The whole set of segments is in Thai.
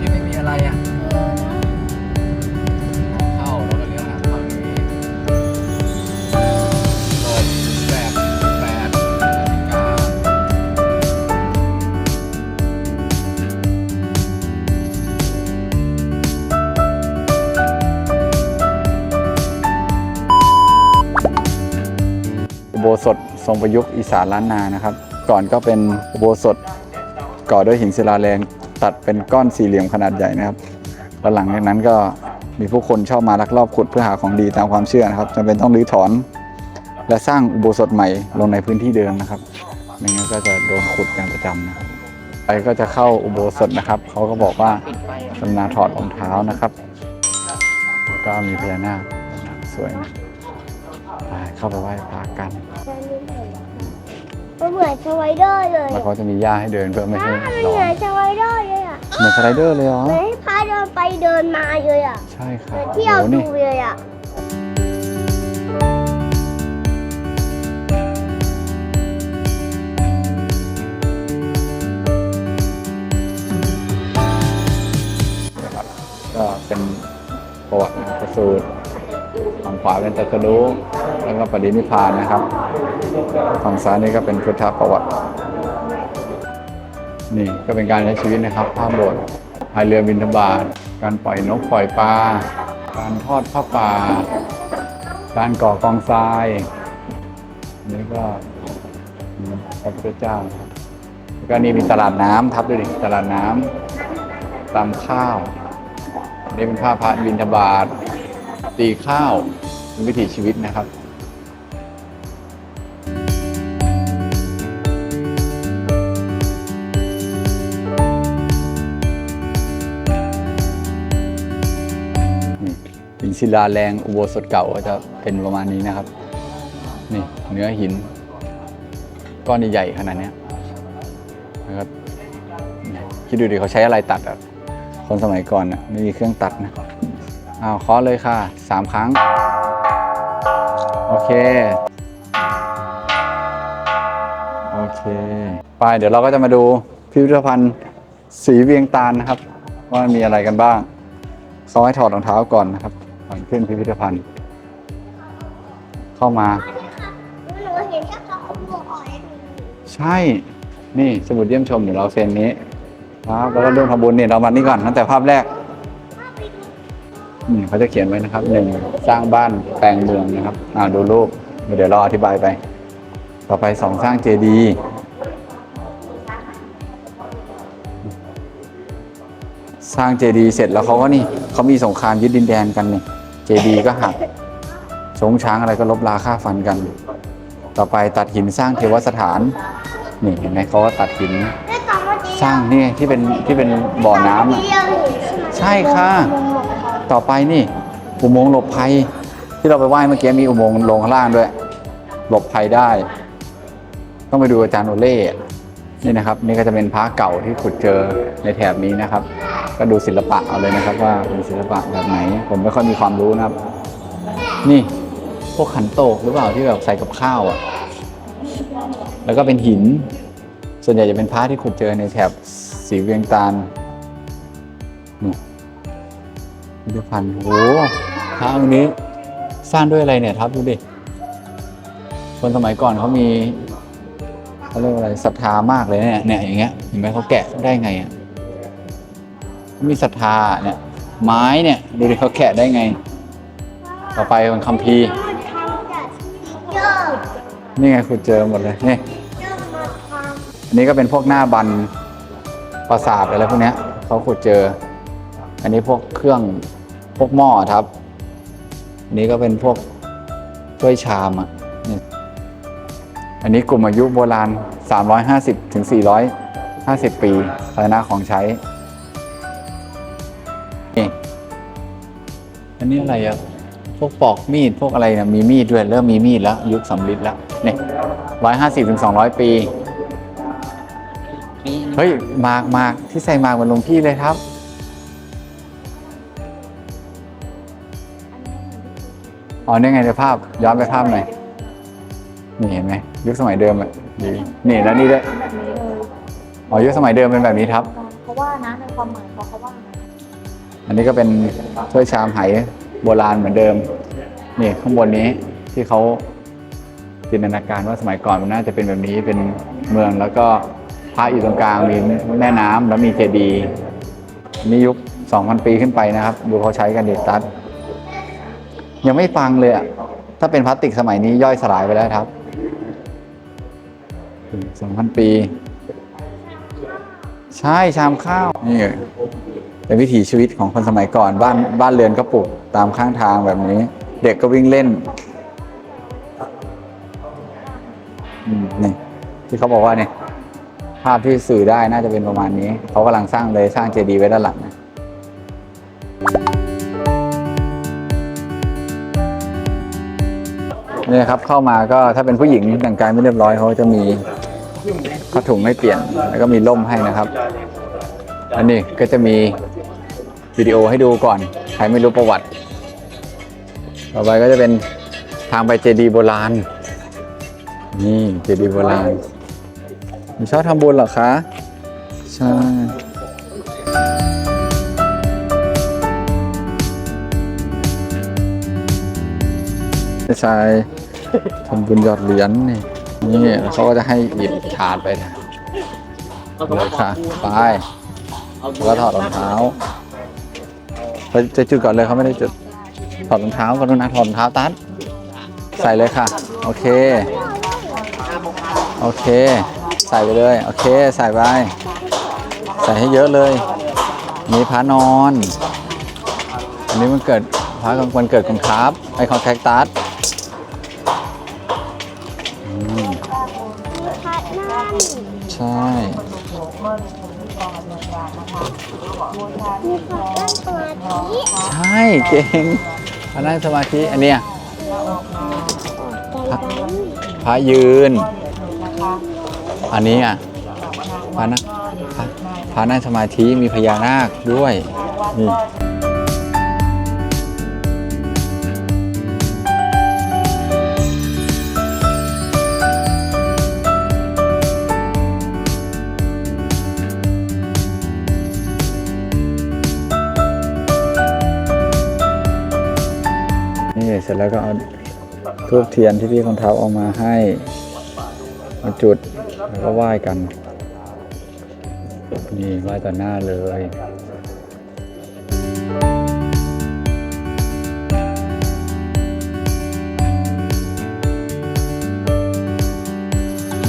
นี้ไม่มีอะไรอะเข้าแล้วก็เลี้ยวหลังเข้าอย่างนี้เปิดแบบแปดนาฬิกาอุโบสถทรงประยุกต์อีสานล้านนานะครับ ก่อนก็เป็นอุโบสถก่อด้วยหินศิลาแรง ตัดเป็นก้อนสี่เหลี่ยมขนาดใหญ่นะครับแล้วหลังจากนั้นก็มีผู้คนชอบมาลักลอบขุดเพื่อหาของดีตามความเชื่อนะครับจำเป็นต้องรื้อถอน และสร้างอุโบสถใหม่ลงในพื้นที่เดิมนะครับไม่งั้นก็จะโดนขุดกันประจำนะไปก็จะเข้าอุโบสถนะครับเขาก็บอกว่าสำนาถอดรองเท้านะครับ ก็มีพญานาคสวยนะไปเข้าไปไหว้พระกัน มันเหมือนสไลเดอร์เลยแล้วก็จะมีหญ้าให้เดินเพื่อไม่ให้มันร้อเหมือนนสไลเดอร์เลยอะเหมือนสไลเดอร์เลยเหรอ เหมือนให้พาเดินไปเดินมาเลยอะใช่คเหรัมืบอนเที่ยวโอ้โหดูนี่เลยอะก็เป็นประวัตินะประสูตรฝั่งขวาเป็นตรัสรู้ แล้วก็ปฏินิพานนะครับ ฝั่งซ้ายนี่ก็เป็นพุทธประวัติ นี่ก็เป็นการใช้ชีวิตนะครับภาพโบสถ์พายเรือบินทบาทการปล่อยนกปล่อยปลา การทอดผ้าป่า การก่อกองทรายอันนี่ก็พระพุทธเจ้าแล้วก็นี่มีตลาดน้ำทับด้วยดิตลาดน้ำตำข้าว นี่เป็นภาพพระบินทบาทตีข้าวเป็นวิถีชีวิตนะครับ ศิลาแรงอุโบสถเก่าก็จะเป็นประมาณนี้นะครับ นี่เนื้อหิน ก้อนใหญ่ขนาดนี้นะครับคิดดูดิเขาใช้อะไรตัดอะคนสมัยก่อนน่ะไม่มีเครื่องตัดนะอ้าวเคาะเลยค่ะสามครั้ง โอเค โอเค ไปเดี๋ยวเราก็จะมาดูพิพิธภัณฑ์สีเวียงตาลนะครับ ว่ามีอะไรกันบ้างเขาให้ถอดรองเท้าก่อนนะครับ ก่อนขึ้นพิพิธภัณฑ์ เข้ามา หนูเห็นแค่เขาเอาหมวกออกให้ดูใช่ นี่สมุดเยี่ยมชมเดี๋ยวเราเซ็นนี้ครับแล้วก็ร่วมทำบุญเนี่ยเรามานี่ก่อนตั้งแต่ภาพแรกอืมเขาจะเขียนไว้นะครับหนึ่งสร้างบ้านแปลงเมืองนะครับอ่าดูรูปเดี๋ยวเราอธิบายไป ต่อไปสองสร้างเจดีย์ สร้างเจดีย์เสร็จแล้วเขาก็นี่เขามีสงครามยึดดินแดนกันนี่เจดีย์ก็หักชงช้างอะไรก็ลบราค่าฟันกัน ต่อไปตัดหินสร้างเทวสถานนี่เห็นไหมเขาก็ตัดหินสร้างนี่ที่เป็นที่เป็นบ่อน้ำอะเรียกหนูใช่ไหมใช่ค่ะ ต่อไปนี่อุโมงค์หลบภัย ที่เราไปไหว้เมื่อกี้มีอุโมงค์ลงข้างล่างด้วย หลบภัยได้ ต้องไปดูอาจารย์โอเล่นี่นะครับ นี่ก็จะเป็นพระเก่าที่ขุดเจอในแถบนี้นะครับ ก็ดูศิลปะเอาเลยนะครับ ว่าเป็นศิลปะแบบไหน ผมไม่ค่อยมีความรู้นะครับ นี่พวกขันโตกหรือเปล่าที่แบบใส่กับข้าวอะ แล้วก็เป็นหิน ส่วนใหญ่จะเป็นพระที่ขุดเจอในแถบสีเวียงตาลนี่พิพิธภัณฑ์โอ้โหพระองค์นี้สร้างด้วยอะไรเนี่ยทับดูดิ คนสมัยก่อนเขามีเขาเรียกว่าอะไรศรัทธามากเลยเนี่ยเนี่ยอย่างเงี้ยเห็นไหมเขาแกะได้ไงอะ มีศรัทธาเนี่ยไม้เนี่ยดูดิเขาแกะได้ไง ต่อไปเป็นคัมภีร์นี่ไงขุดเจอหมดเลยนี่อันนี้ก็เป็นพวกหน้าบันปราสาทอะไรพวกเนี้ยเขาขุดเจอ อันนี้พวกเครื่องพวกหม้อครับอันนี้ก็เป็นพวกถ้วยชามอะนี่อันนี้กลุ่มอายุโบราณ 350ถึง450 ปีภาชนะของใช้ อันนี้อะไรอะพวกปอกมีดพวกอะไรเนี่ยมีมีดด้วยเริ่มมีมีดแล้ว ยุคสำริดแล้วนี่ร้อยห้าสิบถึงสองร้อยปีเฮ้ยหมากหมากที่ใส่หมากเหมันหลวงพี่เลยครับ อ๋อนี่ไงในภาพย้อนไปภาพหน่อยนี่เห็นไหมยุคสมัยเดิมอะดีนี่แล้วนี่ด้วยแบบนี้เลยอ๋อยุคสมัยเดิมเป็นแบบนี้ครับเพราะว่านะในความหมายเขาเขาว่านะ อันนี้ก็เป็นถ้วยชามไหโบราณเหมือนเดิม นี่ข้างบนนี้ที่เขาจินตนาการว่าสมัยก่อนมันน่าจะเป็นแบบนี้เป็นเมืองแล้วก็พระอยู่ตรงกลางมีแม่น้ำแล้วมีเจดีย์นี่ยุค 2,000 ปีขึ้นไปนะครับ ดูเขาใช้กันเดตัดยังไม่ฟังเลยอะถ้าเป็นพลาสติกสมัยนี้ย่อยสลายไปแล้วครับสองพันปี ใช่ชามข้าวนี่ เป็นวิถีชีวิตของคนสมัยก่อนบ้านบ้านเรือนก็ปลูกตามข้างทางแบบนี้ เด็กก็วิ่งเล่นนี่ที่เขาบอกว่าเนี่ยภาพที่สื่อได้น่าจะเป็นประมาณนี้เขากำลังสร้างเลยสร้างเจดีย์ไว้ด้านหลังนะนี่นะครับเข้ามาก็ถ้าเป็นผู้หญิงแต่งกายไม่เรียบร้อยเขาจะมีผ้าถุงให้เปลี่ยน แล้วก็มีร่มให้นะครับ อันนี้ก็จะมี วิดีโอให้ดูก่อน ใครไม่รู้ประวัติ ต่อไปก็จะเป็นทางไปเจดีย์โบราณ นี่เจดีย์โบราณ มีชอบทำบุญเหรอคะ ใช่ใช่ทำบุญหยอดเหรียญนี่นี่เขาก็จะให้หยิบถาดไปนะเลยค่ะ ไปแล้วก็ถอดรองเท้า ไปจะจุดก่อนเลยเขาไม่ได้จุดถอดรองเท้าก่อนนะถอดรองเท้าตัดใส่เลยค่ะ โอเค โอเค ใส่ไปเลย โอเค ใส่ไป ใส่ให้เยอะเลย มีพระนอน อันนี้มันเกิดพระของวันเกิดของครับไอคอนแคคตัสอืมมีพัดนั่นใช่ มีพัดนั่นสมาธิใช่เก่งพระนั่งสมาธิอันเนี้ยแต่นั้นพระยืน อันนี้อะพระนะพระนั่งสมาธิมีพญานาคด้วยนี่ เสร็จแล้วก็เอาทูบเทียนที่พี่คนเท้าเอามาให้มาจุดแล้วก็ไหว้กัน นี่ไหว้ต่อหน้าเลย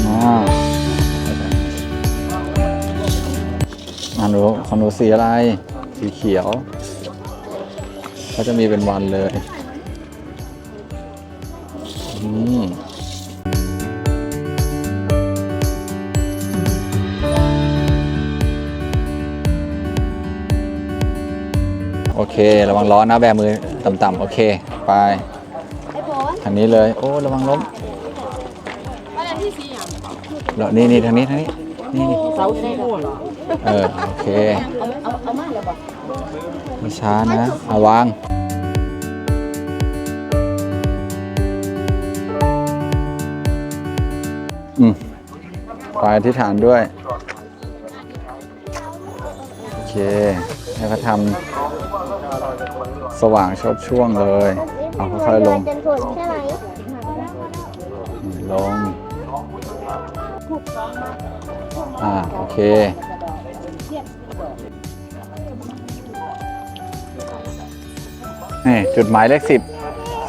อ๋ออ่าหนูของหนูสีอะไร สีเขียว ก็จะมีเป็นวันเลย โอเค ระวังร้อนนะแบมือต่ำๆโอเค ไปไอ้โบอสทางนี้เลย โอ้ระวังล้มแล้วนี่นี่ทางนี้ทางนี้นี่นี่เสาสีม่วงเออโอเค เอาเอาเอามาแล้วบ่ไม่ช้านะระวัง อืมไปอธิษฐานด้วย โอเค ให้เขาทำสว่างชดช่วงเลย เอาค่อยๆลงจนฝนใช่ไหมลง อ่า โอเค นี่ จุดหมายเลขสิบ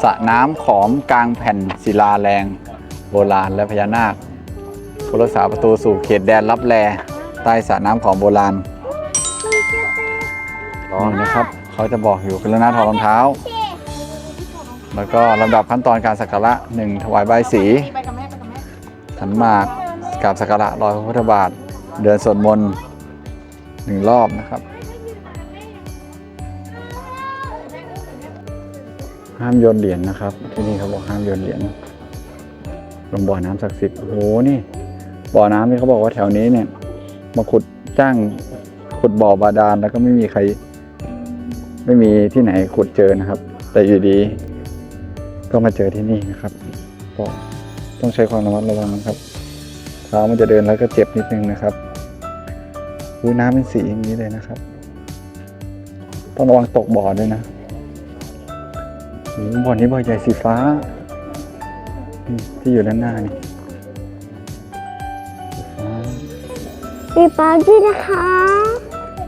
สระน้ำขอมกลางแผ่นศิลาแรง โบราณและพญานาค ผู้รักษาประตูสู่เขตแดนรับแลใต้สระน้ำของโบราณนี่นะครับ เขาจะบอกอยู่กรุณาถอดรองเท้า แล้วก็ลำดับขั้นตอนการสักการะหนึ่งถวายใบายสีไปกับแม่ไปกับแม่ขันหมากกราบสักการะรอยพระพุทธบาท เดินสวดมนต์หนึ่งรอบนะครับห้ามโยนเหรียญนะครับ ที่นี่เขาบอกห้ามโยนเหรียญลงบ่อน้ำศักดิ์สิทธิ์โอ้โหนี่ บ่อน้ำนี่เขาบอกว่าแถวนี้เนี่ย มาขุดจ้างขุดบ่อบาดาลแล้วก็ไม่มีใคร ไม่มีที่ไหนขุดเจอนะครับ แต่อยู่ดี ก็มาเจอที่นี่นะครับก็ต้องใช้ความระมัดระวังนะครับเท้ามันจะเดินแล้วก็เจ็บนิดนึงนะครับอุ้ยน้ำเป็นสีอย่างนี้เลยนะครับ ต้องระวังตกบ่อด้วยนะบ่อนี้บ่อใหญ่สีฟ้า ที่อยู่ด้านหน้านี่ มีปลาด้วยนะคะ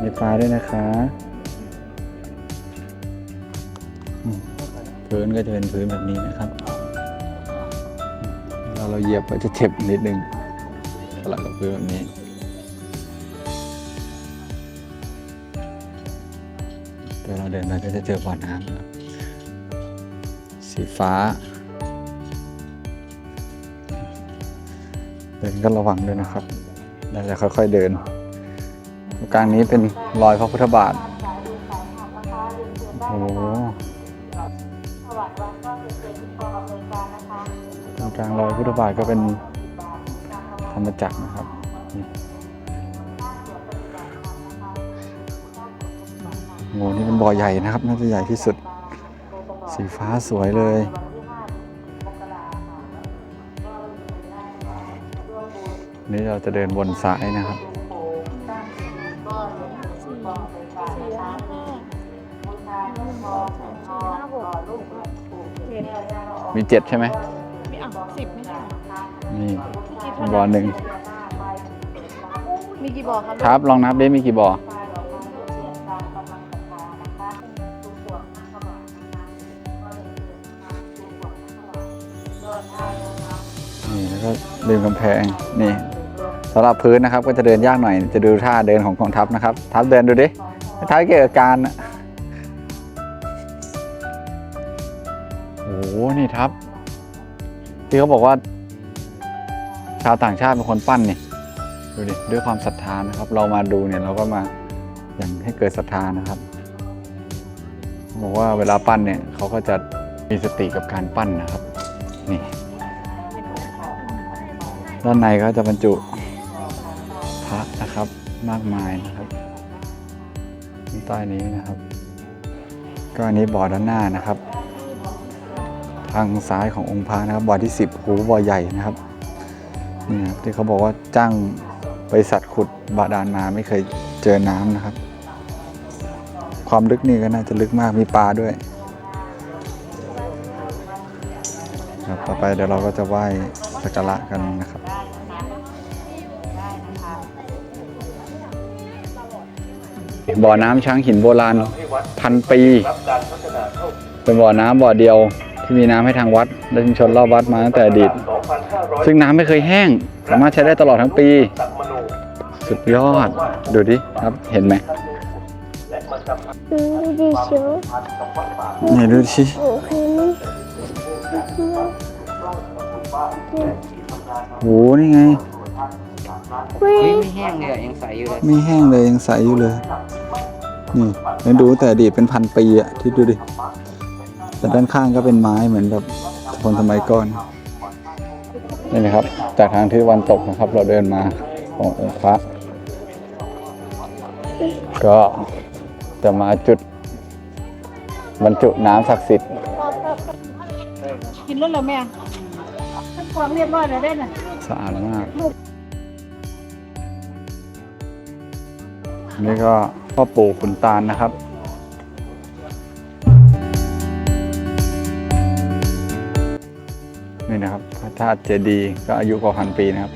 มีปลาด้วยนะคะพื้นก็จะเป็นพื้นแบบนี้นะครับ เราเราเหยียบก็จะเจ็บนิดนึงสลับกับพื้นแบบนี้เดี๋ยวเราเดินไปก็จะเจอบ่อน้ำสีฟ้า เดินก็ระวังด้วยนะครับ เราจะค่อยๆเดินตรงกลางนี้เป็นรอยพระพุทธบาทโอ้โหตรงกลางรอยพุทธบาทก็เป็นธรรมจักรนะครับนี่โอ้โหนี่เป็นบ่อใหญ่นะครับ น่าจะใหญ่ที่สุด สีฟ้าสวยเลย นี่เราจะเดินบนสายนะครับ มีเจ็ดใช่ไหมมีอะสิบไม่ใช่นี่บ่อหนึ่งมีกี่บ่อครับครับลองนับได้มีกี่บ่อนี่แล้วก็ดึงกำแพงนี่ สำหรับพื้นนะครับก็จะเดินยากหน่อย จะดูท่าเดินของกองทัพนะครับ ทัพเดินดูดิท้ายเกี่ยวกับการโอ้โหนี่ทัพที่เขาบอกว่า ชาวต่างชาติเป็นคนปั้นนี่ดูดิด้วยความศรัทธานะครับ เรามาดูเนี่ยเราก็มาอย่างให้เกิดศรัทธานะครับบอกว่าเวลาปั้นเนี่ยเขาก็จะมีสติกับการปั้นนะครับ นี่ ด้านในก็จะบรรจุ มากมายนะครับใต้นี้นะครับ ก็อันนี้บ่อด้านหน้านะครับ ทางซ้ายขององค์พระนะครับบ่อที่ 10หูบ่อใหญ่นะครับนี่นะครับที่เขาบอกว่าจ้างบริษัทขุดบาดาลมาไม่เคยเจอน้ำนะครับ ความลึกนี่ก็น่าจะลึกมากมีปลาด้วยครับต่อไปเดี๋ยวเราก็จะไหว้สักการะกันนะครับ บ่อน้ำช้างหินโบราณพันปี เป็นบ่อน้ำบ่อเดียวที่มีน้ำให้ทางวัดและชุมชนรอบวัดมาตั้งแต่อดีต ซึ่งน้ำไม่เคยแห้ง สามารถใช้ได้ตลอดทั้งปี สุดยอด ดูดิครับเห็นไหมอืมดูดิชิวไหนดูสิโอเคไหมโหนี่ไง เว้ยไม่แห้งเลยอะยังใสอยู่เลย ไม่แห้งเลยยังใสอยู่เลย นี่แล้วดูแต่อดีตเป็นพันปีอะที่ดูดิ แต่ด้านข้างก็เป็นไม้เหมือนแบบคนสมัยก่อนนี่นะครับ จากทางที่วันตกนะครับ เราเดินมาขององค์พระก็จะมาจุดบรรจุน้ำศักดิ์สิทธิ์กินรถแล้วแม่ขั้นความเรียบร้อยแล้วได้น่ะสะอาดมาก นี่ก็พ่อปู่ขุนตาลนะครับนี่นะครับพระธาตุเจดีย์ก็อายุกว่าพันปีนะครับ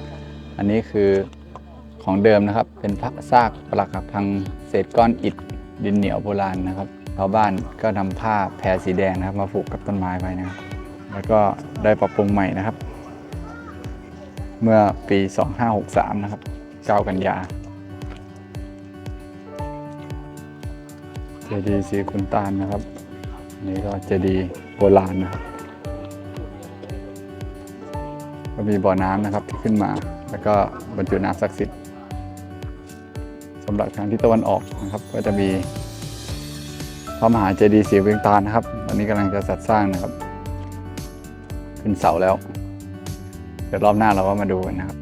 อันนี้คือของเดิมนะครับ เป็นพระซากปรักหักพังเศษก้อนอิฐดินเหนียวโบราณนะครับชาวบ้านก็นำผ้าแพรสีแดงนะครับมาผูกกับต้นไม้ไว้นะครับ แล้วก็ได้ปรับปรุงใหม่นะครับ เมื่อปี 2563 นะครับ 9 กันยา เจดีย์ศรีขุนตาลนะครับ นี่ก็เจดีย์โบราณนะครับก็มีบ่อน้ำนะครับที่ขึ้นมา แล้วก็บรรจุน้ำศักดิ์สิทธิ์สำหรับทางที่ตะวันออกนะครับ ก็จะมีพระมหาเจดีย์ศรีเวียงตาลนะครับตอนนี้กำลังจะจัดสร้างนะครับ ขึ้นเสาแล้ว เดี๋ยวรอบหน้าเราก็มาดูกันนะครับ